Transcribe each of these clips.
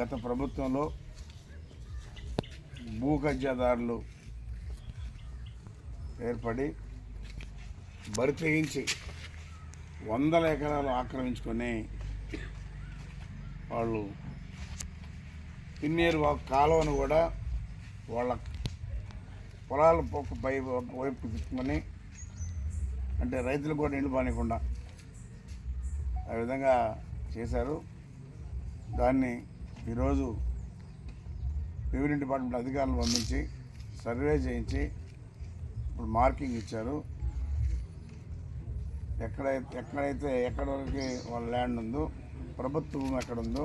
గత ప్రభుత్వంలో భూ కబ్జాదారులు ఏర్పడి బరి తెగించి వందల ఎకరాలు ఆక్రమించుకొని వాళ్ళు పిన్నేరు వా- కాలువను కూడా వాళ్ళ పొలాల పొక్క పై వైపు తిప్పుకొని అంటే రైతులు కూడా నీళ్ళు పానకుండా ఆ విధంగా చేశారు. దాన్ని ఈరోజు రెవెన్యూ డిపార్ట్మెంట్ అధికారులు పంపించి సర్వే చేయించి ఇప్పుడు మార్కింగ్ ఇచ్చారు. ఎక్కడైతే ఎక్కడైతే ఎక్కడ వరకు వాళ్ళ ల్యాండ్ ఉందో ప్రభుత్వం ఎక్కడ ఉందో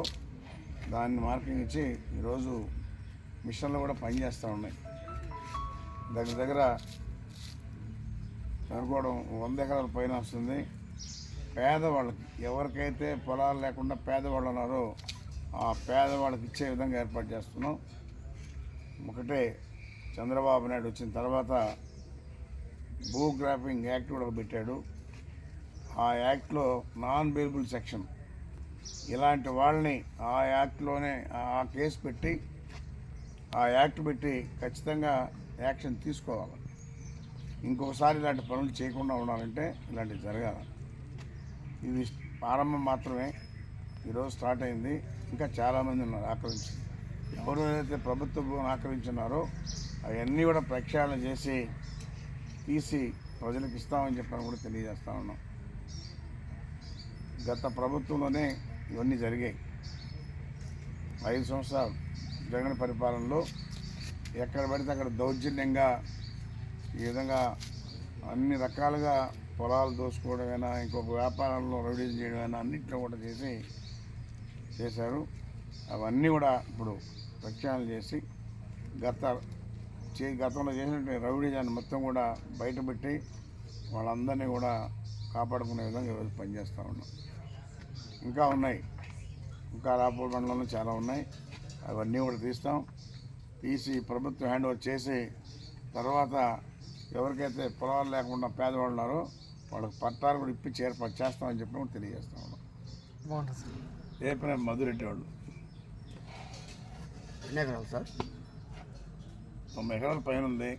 దాన్ని మార్కింగ్ ఇచ్చి ఈరోజు మిషన్లు కూడా పనిచేస్తూ ఉన్నాయి. దగ్గర దగ్గర అనుకోవడం వంద ఎకరాల పైన వస్తుంది. పేదవాళ్ళకి ఎవరికైతే పొలాలు లేకుండా పేదవాళ్ళు ఉన్నారో పేదవాళ్ళకి ఇచ్చే విధంగా ఏర్పాటు చేస్తున్నాం. ఒకటే చంద్రబాబు నాయుడు వచ్చిన తర్వాత భూగ్రాఫింగ్ యాక్ట్ కూడా పెట్టాడు. ఆ యాక్ట్లో నాన్ బెయిలబుల్ సెక్షన్ ఇలాంటి వాళ్ళని ఆ యాక్ట్లోనే ఆ కేసు పెట్టి ఆ యాక్ట్ పెట్టి ఖచ్చితంగా యాక్షన్ తీసుకోవాలి. ఇంకొకసారి ఇలాంటి పనులు చేయకుండా ఉండాలంటే ఇలాంటివి జరగాలి. ఇది ప్రారంభం మాత్రమే. ఈరోజు స్టార్ట్ అయింది. ఇంకా చాలామంది ఉన్నారు ఆక్రమించి ఎవరు ఏదైతే ప్రభుత్వ భూమిని ఆక్రమించున్నారో అవన్నీ కూడా ప్రక్షాళన చేసి తీసి ప్రజలకు ఇస్తామని చెప్పని కూడా తెలియజేస్తా ఉన్నాం. గత ప్రభుత్వంలోనే ఇవన్నీ జరిగాయి. ఐదు సంవత్సరాలు జగన్ పరిపాలనలో ఎక్కడ పడితే అక్కడ దౌర్జన్యంగా ఈ విధంగా అన్ని రకాలుగా పొలాలు దోసుకోవడమైనా ఇంకొక వ్యాపారంలో రౌడీలు చేయడమైనా అన్నింటిలో కూడా చేసి చేశారు. అవన్నీ కూడా ఇప్పుడు ప్రక్షాళన చేసి గత చే గతంలో చేసినటువంటి రౌడీజాన్ని మొత్తం కూడా బయటపెట్టి వాళ్ళందరినీ కూడా కాపాడుకునే విధంగా ఈరోజు పనిచేస్తూ ఉన్నాం. ఇంకా ఉన్నాయి. ఇంకా రాపూర్ మండలంలో చాలా ఉన్నాయి. అవన్నీ కూడా తీస్తాం. తీసి ప్రభుత్వం హ్యాండ్ ఓవర్ చేసి తర్వాత ఎవరికైతే పొలాలు లేకుండా పేదవాళ్ళు ఉన్నారో వాళ్ళకి పట్టాలు కూడా ఇప్పించి ఏర్పాటు చేస్తామని చెప్పి కూడా తెలియజేస్తా ఉన్నాం. బాగుంటుంది రేపు మధురెడ్డి వాళ్ళు ఎన్ని ఎకరాలు సార్? తొంభై ఎకరాల పైన ఉంది.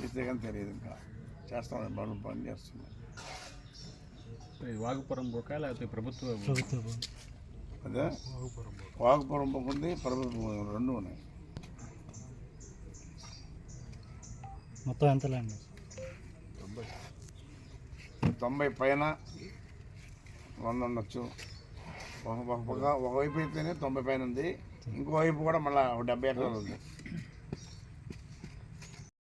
తీస్తే కానీ తెలియదు ఇంకా. చేస్తాం వాళ్ళు పని చేస్తున్నాం. వాగుపురం బొక్క లేకపోతే ప్రభుత్వ అదే? వాగుపురం బొక్క ఉంది ప్రభుత్వం రెండు ఉన్నాయి. మొత్తం ఎంత ల్యాండ్? తొంభై పైన వంద ఉండొచ్చు ఒక ఒకవైపు అయితేనే తొంభై పైన ఉంది. ఇంకో వైపు కూడా మళ్ళీ డెబ్బై ఎకరాలు ఉంది.